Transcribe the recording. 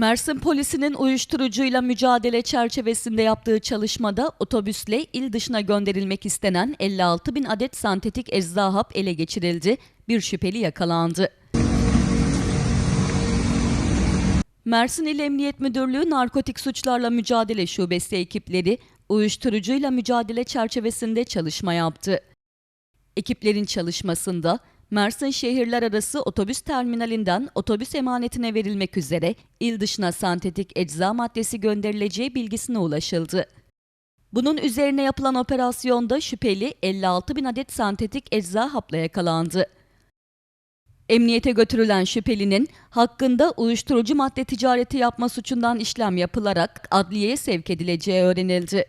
Mersin polisinin uyuşturucuyla mücadele çerçevesinde yaptığı çalışmada otobüsle il dışına gönderilmek istenen 56 bin adet sentetik ecza hap ele geçirildi. Bir şüpheli yakalandı. Mersin İl Emniyet Müdürlüğü Narkotik Suçlarla Mücadele Şubesi ekipleri uyuşturucuyla mücadele çerçevesinde çalışma yaptı. Ekiplerin çalışmasında Mersin şehirler arası otobüs terminalinden otobüs emanetine verilmek üzere il dışına sentetik ecza maddesi gönderileceği bilgisine ulaşıldı. Bunun üzerine yapılan operasyonda şüpheli 56 bin adet sentetik ecza hapla yakalandı. Emniyete götürülen şüphelinin hakkında uyuşturucu madde ticareti yapma suçundan işlem yapılarak adliyeye sevk edileceği öğrenildi.